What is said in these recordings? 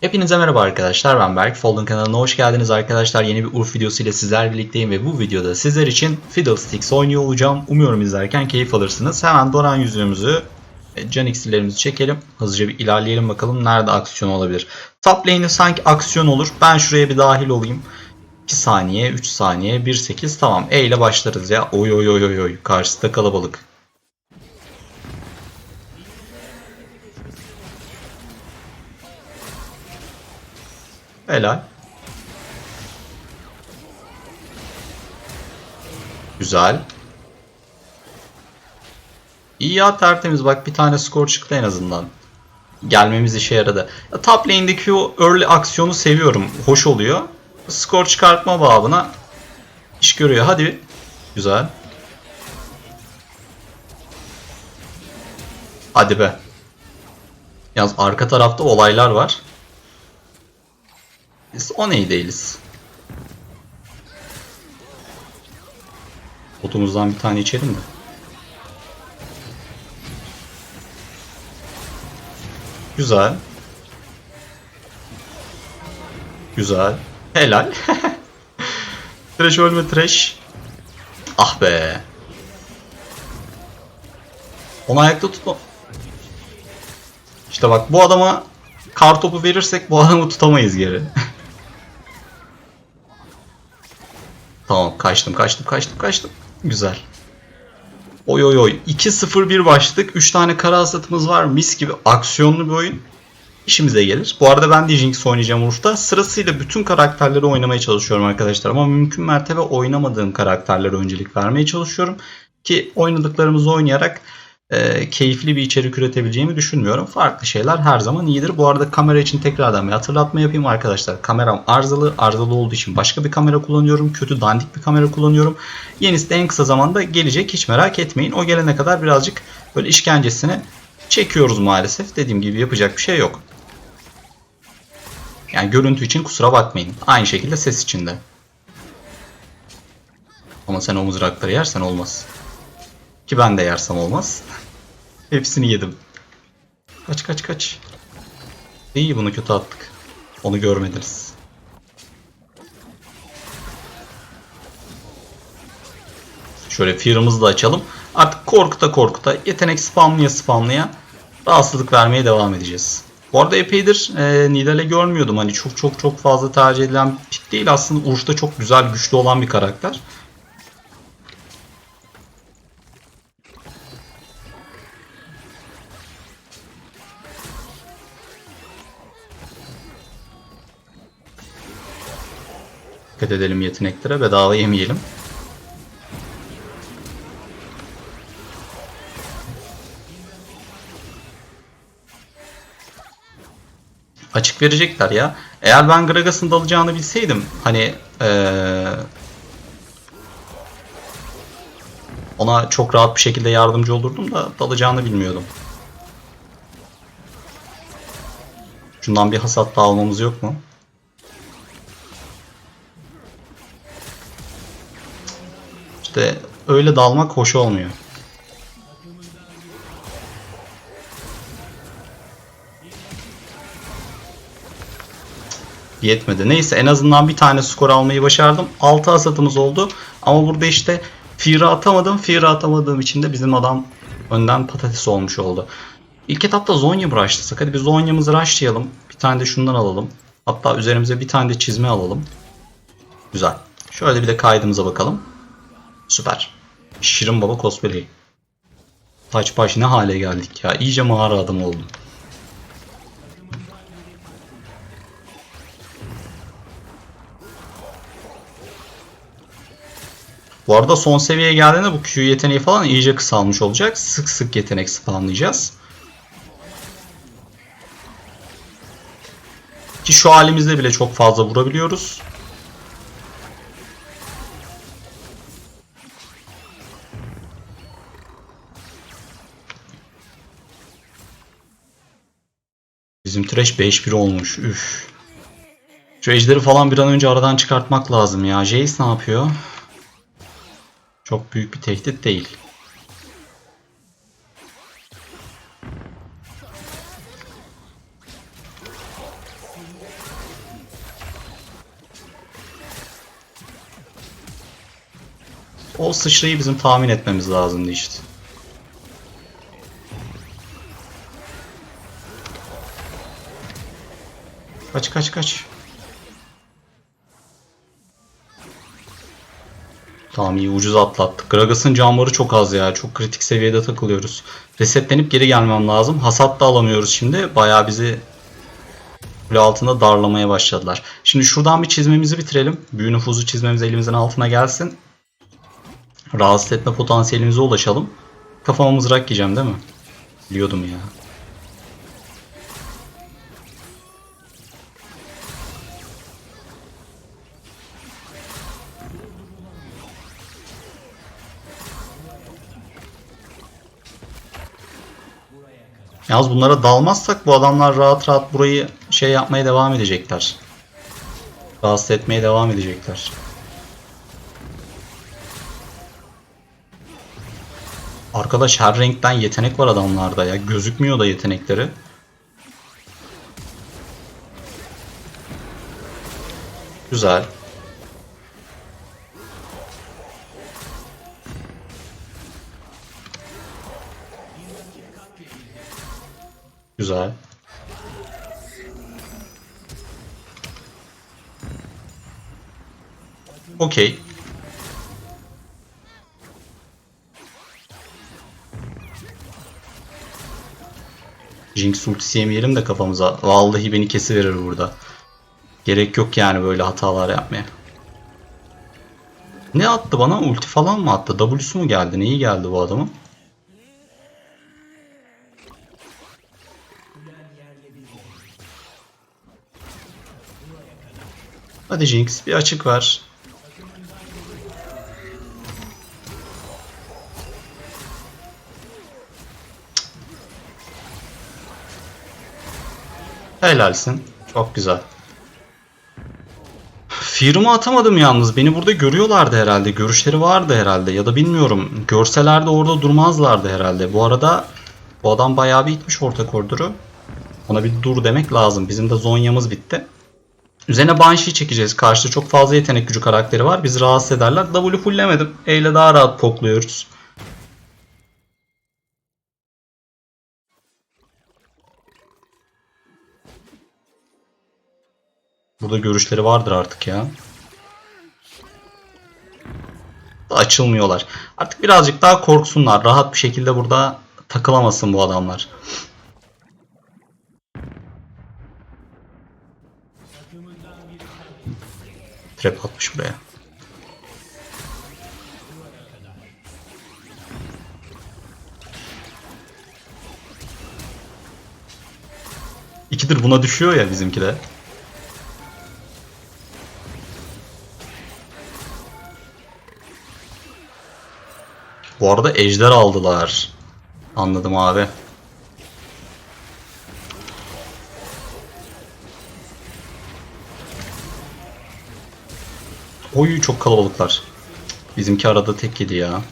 Hepinize merhaba arkadaşlar ben Berk. Folden kanalına hoş geldiniz arkadaşlar. Yeni bir Urf videosu ile sizler birlikteyim ve bu videoda sizler için Fiddlesticks oynuyor olacağım. Umuyorum izlerken keyif alırsınız. Hemen Doran yüzüğümüzü, can iksirlerimizi çekelim. Hızlıca bir ilerleyelim bakalım nerede aksiyon olabilir. Top lane'de sanki aksiyon olur. Ben şuraya bir dahil olayım. 2 saniye, 3 saniye, 1-8 tamam. E ile başlarız ya. Oy oy oy oy oy. Karşıda kalabalık. Helal. Güzel. İyi ya tertemiz bak bir tane skor çıktı en azından. Gelmemiz işe yaradı. Ya, top lane'deki o early aksiyonu seviyorum. Hoş oluyor. Skor çıkartma babına iş görüyor. Hadi. Güzel. Hadi be. Yalnız arka tarafta olaylar var. Biz o neyi değiliz. Botumuzdan bir tane içelim de. Güzel. Güzel. Helal. trash ölme trash. Ah be. Onu ayakta tutma. İşte bak bu adama kar topu verirsek bu adamı tutamayız geri. tamam kaçtım kaçtım kaçtım kaçtım. Güzel. Oy oy oy. 2-0-1 başladık. 3 tane kara hasatımız var. Mis gibi aksiyonlu bir oyun. İşimize gelir. Bu arada ben de oynayacağım Urf'ta. Sırasıyla bütün karakterleri oynamaya çalışıyorum arkadaşlar. Ama mümkün mertebe oynamadığım karakterlere öncelik vermeye çalışıyorum. Ki oynadıklarımızı oynayarak e, keyifli bir içerik üretebileceğimi düşünmüyorum. Farklı şeyler her zaman iyidir. Bu arada kamera için tekrardan bir hatırlatma yapayım arkadaşlar. Kameram arızalı. Arızalı olduğu için başka bir kamera kullanıyorum. Kötü dandik bir kamera kullanıyorum. Yenisi de en kısa zamanda gelecek. Hiç merak etmeyin. O gelene kadar birazcık böyle işkencesini çekiyoruz maalesef. Dediğim gibi yapacak bir şey yok. Yani görüntü için kusura bakmayın. Aynı şekilde ses için de. Ama sen o mızrakları yersen olmaz. Ki ben de yersem olmaz. Hepsini yedim. Kaç kaç kaç. İyi bunu kötü attık. Onu görmediniz. Şöyle fear'ımızı da açalım. Artık korkuta korkuta yetenek spamlaya spamlaya rahatsızlık vermeye devam edeceğiz. Bu arada epeydir e, Nidal'e görmüyordum. Hani çok çok çok fazla tercih edilen pick değil. Aslında Urf'ta çok güzel güçlü olan bir karakter. Dikkat edelim yeteneklere. Bedava yemeyelim. Açık verecekler ya. Eğer ben Gragas'ın dalacağını bilseydim hani ee, ona çok rahat bir şekilde yardımcı olurdum da dalacağını bilmiyordum. Şundan bir hasat da almamız yok mu? İşte öyle dalmak hoş olmuyor. Yetmedi. Neyse en azından bir tane skor almayı başardım. 6 hasatımız oldu. Ama burada işte Fear'ı atamadım. Fear'ı atamadığım için de bizim adam önden patates olmuş oldu. İlk etapta Zonya rushlasak? Hadi bir Zonya'mızı rushlayalım. Bir tane de şundan alalım. Hatta üzerimize bir tane de çizme alalım. Güzel. Şöyle bir de kaydımıza bakalım. Süper. Şirin Baba cosplay. Taç baş ne hale geldik ya. İyice mağara adam oldum. Bu arada son seviyeye geldiğinde bu Q yeteneği falan iyice kısalmış olacak. Sık sık yetenek spamlayacağız. Ki şu halimizde bile çok fazla vurabiliyoruz. Bizim trash 5-1 olmuş. Üf. Şu ejderi falan bir an önce aradan çıkartmak lazım ya. Jace ne yapıyor? Çok büyük bir tehdit değil. O sıçrayı bizim tahmin etmemiz lazımdı işte. Kaç kaç kaç. Tamam iyi ucuz atlattık. Gragas'ın canları çok az ya. Çok kritik seviyede takılıyoruz. Resetlenip geri gelmem lazım. Hasat da alamıyoruz şimdi. Bayağı bizi kule altında darlamaya başladılar. Şimdi şuradan bir çizmemizi bitirelim. Büyü nüfuzu çizmemiz elimizin altına gelsin. Rahatsız etme potansiyelimize ulaşalım. Kafama mızrak yiyeceğim değil mi? Biliyordum ya. Yalnız bunlara dalmazsak bu adamlar rahat rahat burayı şey yapmaya devam edecekler. Rahatsız etmeye devam edecekler. Arkadaş her renkten yetenek var adamlarda ya. Gözükmüyor da yetenekleri. Güzel. Okey. Jinx ultisi yemeyelim de kafamıza. Vallahi beni kesiverir burada. Gerek yok yani böyle hatalar yapmaya. Ne attı bana? Ulti falan mı attı? W'su mu geldi? Neyi geldi bu adamın? Hadi Jinx bir açık ver. Helalsin. Çok güzel. Firma atamadım yalnız. Beni burada görüyorlardı herhalde. Görüşleri vardı herhalde. Ya da bilmiyorum. Görseler de orada durmazlardı herhalde. Bu arada bu adam bayağı bir itmiş orta koridoru. Ona bir dur demek lazım. Bizim de Zonya'mız bitti. Üzerine Banshee çekeceğiz. Karşıda çok fazla yetenek gücü karakteri var. Bizi rahatsız ederler. W fulllemedim. E ile daha rahat pokluyoruz. Burada görüşleri vardır artık ya. Açılmıyorlar. Artık birazcık daha korksunlar. Rahat bir şekilde burada takılamasın bu adamlar. Trap atmış buraya. İkidir buna düşüyor ya bizimki de. Bu arada ejder aldılar. Anladım abi. Oy çok kalabalıklar. Bizimki arada tek yedi ya.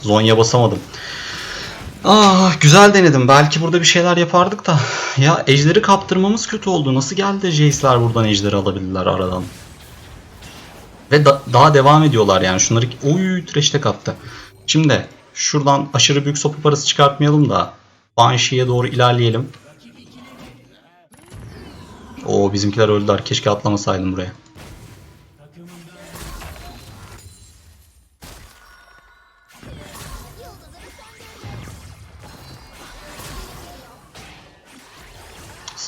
Zonya basamadım. Ah güzel denedim. Belki burada bir şeyler yapardık da. Ya ejderi kaptırmamız kötü oldu. Nasıl geldi de Jace'ler buradan ejderi alabildiler aradan. Ve da- daha devam ediyorlar yani. Şunları... Oy trash'te kaptı. Şimdi şuradan aşırı büyük sopa parası çıkartmayalım da. Banshee'ye doğru ilerleyelim. Oo bizimkiler öldüler. Keşke atlamasaydım buraya.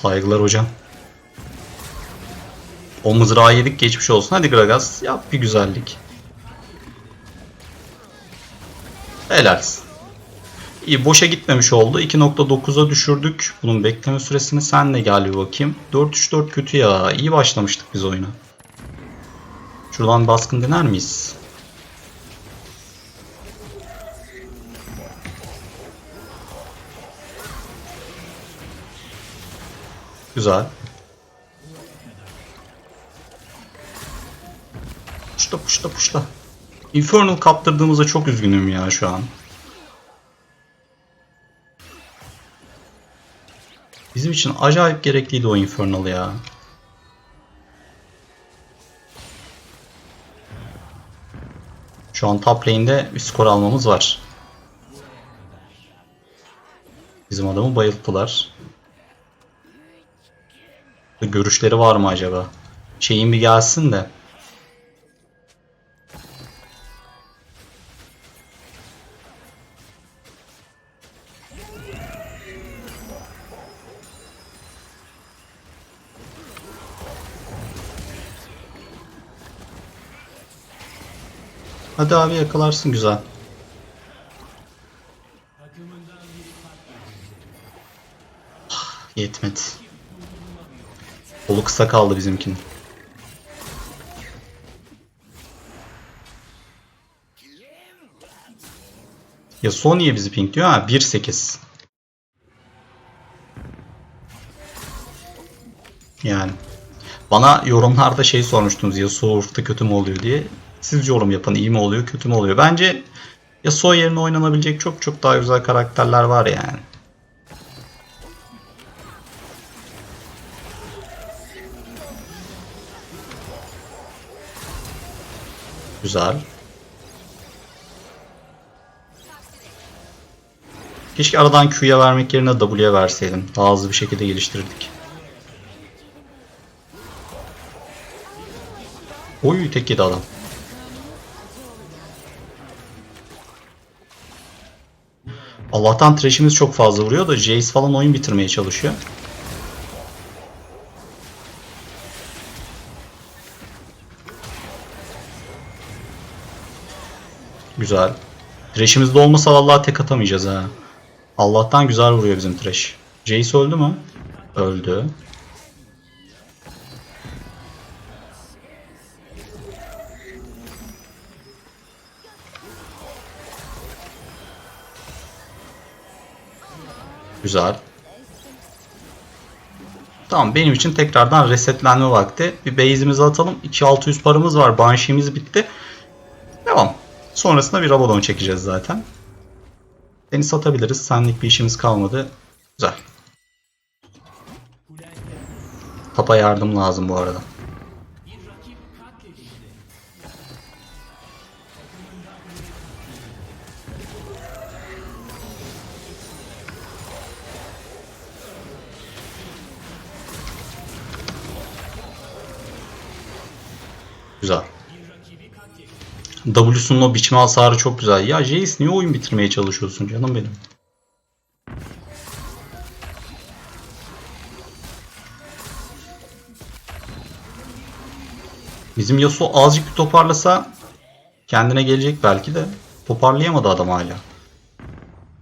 Saygılar hocam. O mızrağı yedik geçmiş olsun. Hadi Gragas yap bir güzellik. Helalsin. İyi boşa gitmemiş oldu. 2.9'a düşürdük. Bunun bekleme süresini sen de gel bir bakayım. 4-3-4 kötü ya. İyi başlamıştık biz oyuna. Şuradan baskın dener miyiz? Güzel. Puşla puşla puşla. Infernal kaptırdığımızda çok üzgünüm ya şu an. Bizim için acayip gerekliydi o Infernal ya. Şu an top lane'de bir skor almamız var. Bizim adamı bayılttılar. Görüşleri var mı acaba? Şeyin bir gelsin de. Hadi abi yakalarsın güzel. Ah, Yetmedi. Kolu kısa kaldı bizimkinin. Ya son niye bizi ping diyor? Ha 1.8. Yani. Bana yorumlarda şey sormuştunuz Yasuo Urf'ta kötü mü oluyor diye. Siz yorum yapın iyi mi oluyor kötü mü oluyor? Bence Yasuo yerine oynanabilecek çok çok daha güzel karakterler var yani. Güzel. Keşke aradan Q'ya vermek yerine W'ye verseydim. Daha hızlı bir şekilde geliştirdik. Oy tek yedi adam. Allah'tan trash'imiz çok fazla vuruyor da Jace falan oyun bitirmeye çalışıyor. Güzel. Thresh'imiz de olmasa vallahi tek atamayacağız ha. Allah'tan güzel vuruyor bizim Thresh. Jace öldü mü? Öldü. Güzel. Tamam benim için tekrardan resetlenme vakti. Bir base'imizi atalım. 2600 paramız var. Banshee'miz bitti. Sonrasında bir Rabadon çekeceğiz zaten. Seni satabiliriz. Senlik bir işimiz kalmadı. Güzel. Tapa yardım lazım bu arada. Güzel. W'sunun o biçme hasarı çok güzel. Ya Jace niye oyun bitirmeye çalışıyorsun canım benim? Bizim Yasuo azıcık bir toparlasa kendine gelecek belki de. Toparlayamadı adam hala.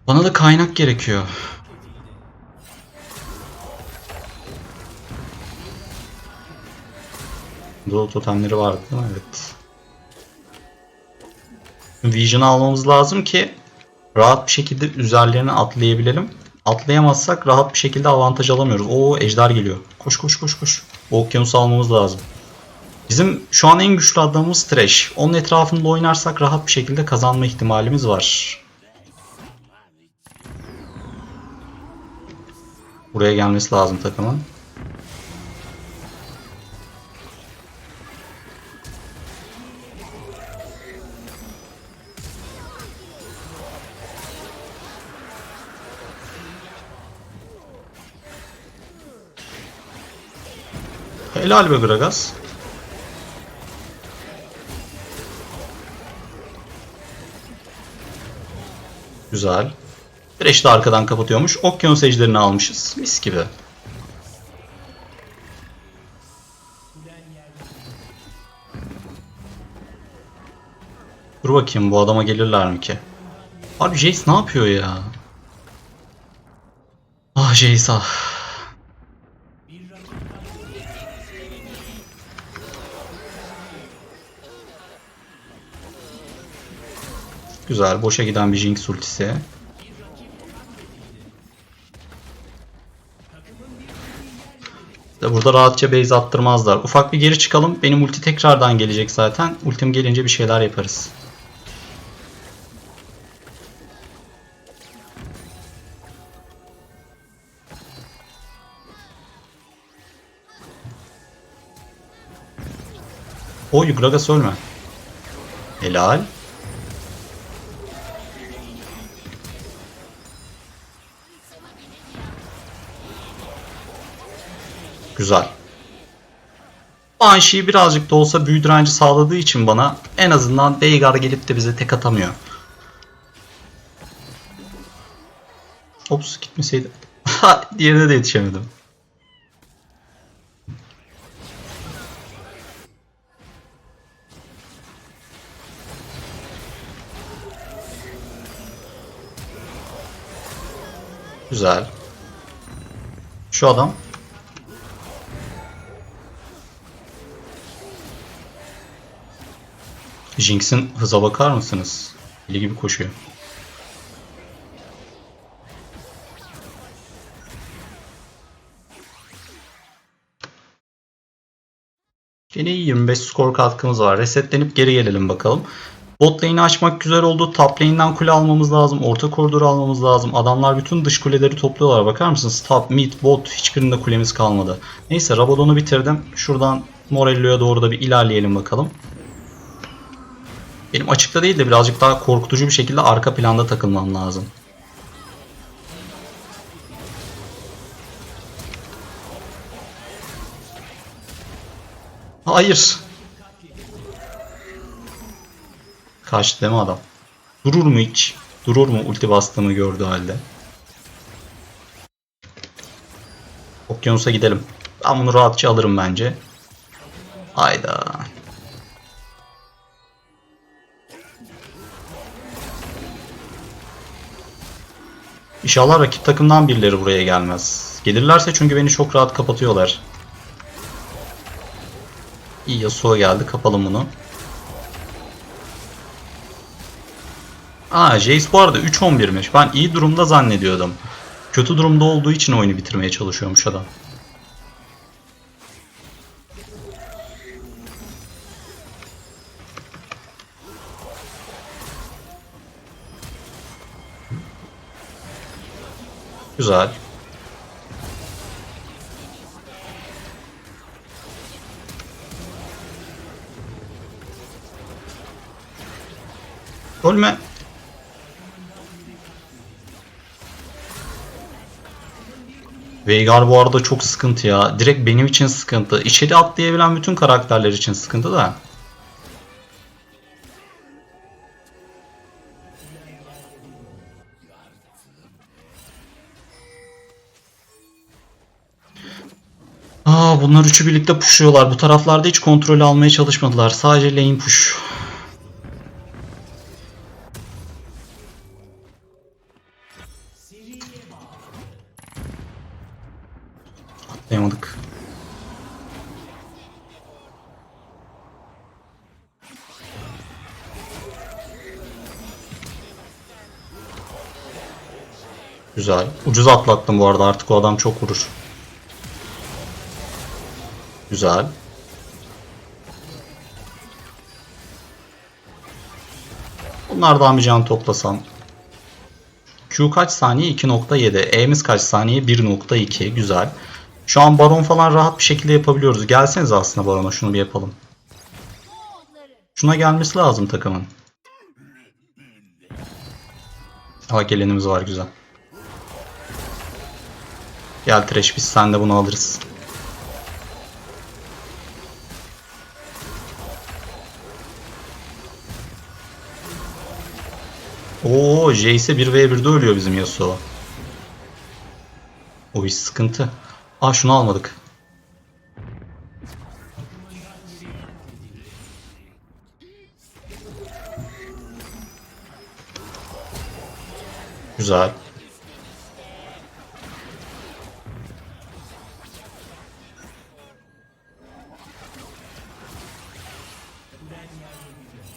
Bana da kaynak gerekiyor. Doğu totemleri vardı değil mi? Evet. Vision'ı almamız lazım ki rahat bir şekilde üzerlerine atlayabilelim. Atlayamazsak rahat bir şekilde avantaj alamıyoruz. Oo ejder geliyor. Koş koş koş koş. O okyanusu almamız lazım. Bizim şu an en güçlü adamımız Thresh. Onun etrafında oynarsak rahat bir şekilde kazanma ihtimalimiz var. Buraya gelmesi lazım takımın. Helal be Gragas. Güzel. Thresh de arkadan kapatıyormuş. Okyanus ejderini almışız. Mis gibi. Dur bakayım bu adama gelirler mi ki? Abi Jace ne yapıyor ya? Ah Jace ah. Güzel. Boşa giden bir Jinx ultisi. İşte burada rahatça base attırmazlar. Ufak bir geri çıkalım. Benim ulti tekrardan gelecek zaten. Ultim gelince bir şeyler yaparız. Oy Gragas ölme. Helal. Güzel. Banshee birazcık da olsa büyü direnci sağladığı için bana en azından Veigar gelip de bize tek atamıyor. Ops gitmeseydi. Diğerine de yetişemedim. Güzel. Şu adam. Jinx'in hıza bakar mısınız? Deli gibi koşuyor. İyi 25 skor katkımız var. Resetlenip geri gelelim bakalım. Bot lane'i açmak güzel oldu. Top lane'den kule almamız lazım. Orta koridoru almamız lazım. Adamlar bütün dış kuleleri topluyorlar. Bakar mısınız? Top, mid, bot hiçbirinde kulemiz kalmadı. Neyse Rabadon'u bitirdim. Şuradan Morello'ya doğru da bir ilerleyelim bakalım. Benim açıkta değil de birazcık daha korkutucu bir şekilde arka planda takılmam lazım. Hayır. Kaçtı değil mi adam? Durur mu hiç? Durur mu ulti bastığımı gördüğü halde? Okyanusa gidelim. Ben bunu rahatça alırım bence. Hayda. İnşallah rakip takımdan birileri buraya gelmez. Gelirlerse çünkü beni çok rahat kapatıyorlar. İyi Yasuo geldi. Kapalım bunu. Aa Jace bu arada 3-11'miş. Ben iyi durumda zannediyordum. Kötü durumda olduğu için oyunu bitirmeye çalışıyormuş adam. Güzel. Ölme. Veigar bu arada çok sıkıntı ya. Direkt benim için sıkıntı. İçeri atlayabilen bütün karakterler için sıkıntı da. Aa, bunlar üçü birlikte pushuyorlar. Bu taraflarda hiç kontrolü almaya çalışmadılar. Sadece lane push. Atlayamadık. Güzel. Ucuz atlattım bu arada. Artık o adam çok vurur. Güzel. Bunlardan bir can toplasam. Q kaç saniye? 2.7. E'miz kaç saniye? 1.2. Güzel. Şu an baron falan rahat bir şekilde yapabiliyoruz. Gelseniz aslında barona şunu bir yapalım. Şuna gelmesi lazım takımın. Ha gelenimiz var güzel. Gel Trash biz sen de bunu alırız. Oo, Jace 1v1'de ölüyor bizim Yasuo. O iş sıkıntı. Aa şunu almadık. Güzel.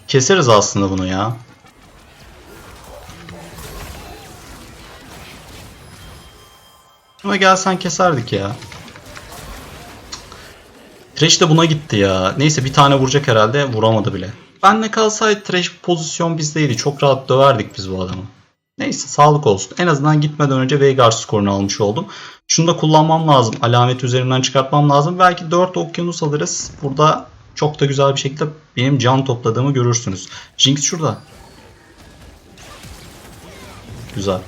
Keseriz aslında bunu ya. Ama gelsen keserdik ya. Thresh de buna gitti ya. Neyse bir tane vuracak herhalde. Vuramadı bile. Ben ne kalsaydı Thresh pozisyon bizdeydi. Çok rahat döverdik biz bu adamı. Neyse sağlık olsun. En azından gitmeden önce Veigar skorunu almış oldum. Şunu da kullanmam lazım. Alamet üzerinden çıkartmam lazım. Belki 4 okyanus alırız. Burada çok da güzel bir şekilde benim can topladığımı görürsünüz. Jinx şurada. Güzel.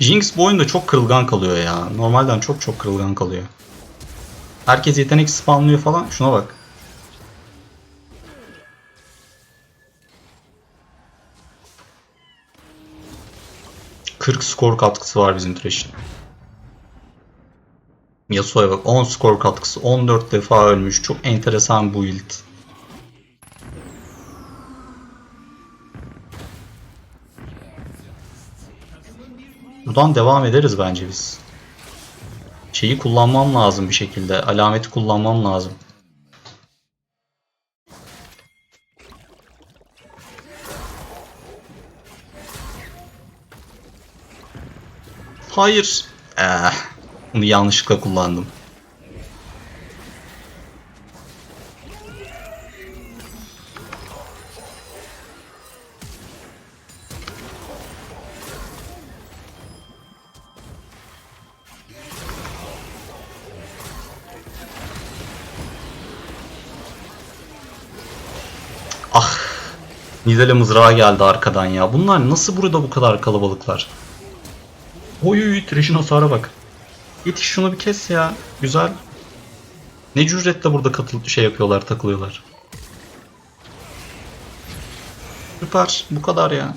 Jinx bu oyunda çok kırılgan kalıyor ya. Normalden çok çok kırılgan kalıyor. Herkes yetenek spamlıyor falan. Şuna bak. ...40 skor katkısı var bizim Thresh'in. Yasuo'ya bak 10 skor katkısı 14 defa ölmüş. Çok enteresan bu build. Buradan devam ederiz bence biz. Şeyi kullanmam lazım bir şekilde. Alameti kullanmam lazım. Hayır. Eh, bunu yanlışlıkla kullandım. Nidale mızrağı geldi arkadan ya. Bunlar nasıl burada bu kadar kalabalıklar? Oy oy Thresh'in hasara bak. Yetiş şunu bir kes ya. Güzel. Ne cüretle burada katıl şey yapıyorlar, takılıyorlar. Süper. Bu kadar ya.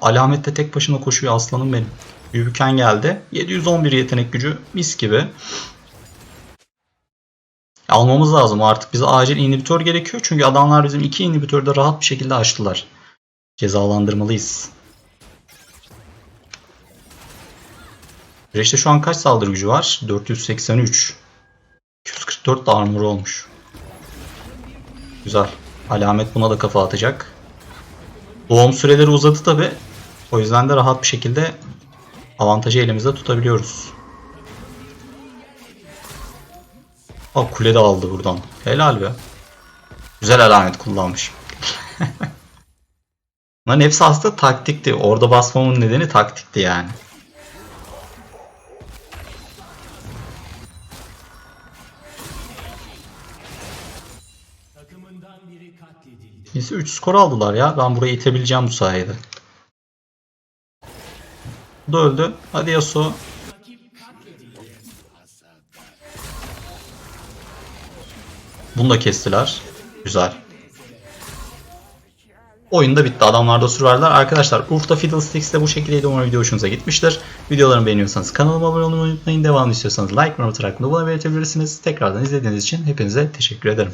Alamette tek başına koşuyor aslanım benim. Büyüken geldi. 711 yetenek gücü. Mis gibi. Almamız lazım artık. Bize acil inhibitör gerekiyor. Çünkü adamlar bizim iki inhibitörü de rahat bir şekilde açtılar. Cezalandırmalıyız. Reşte şu an kaç saldırı gücü var? 483. 244 de armor olmuş. Güzel. Alamet buna da kafa atacak. Doğum süreleri uzadı tabi. O yüzden de rahat bir şekilde avantajı elimizde tutabiliyoruz. Aa, kule de aldı buradan. Helal be. Güzel alamet kullanmış. Bunların hepsi aslında taktikti. Orada basmamın nedeni taktikti yani. Neyse 3 skor aldılar ya. Ben burayı itebileceğim bu sayede. Bu da öldü. Hadi Yasuo. Bunu da kestiler. Güzel. Oyun da bitti. Adamlar da sürverler. Arkadaşlar Urf'ta Fiddlesticks de bu şekildeydi. Umarım video hoşunuza gitmiştir. Videolarımı beğeniyorsanız kanalıma abone olmayı unutmayın. Devamını istiyorsanız like ve yorum atarak bunu bana belirtebilirsiniz. Tekrardan izlediğiniz için hepinize teşekkür ederim.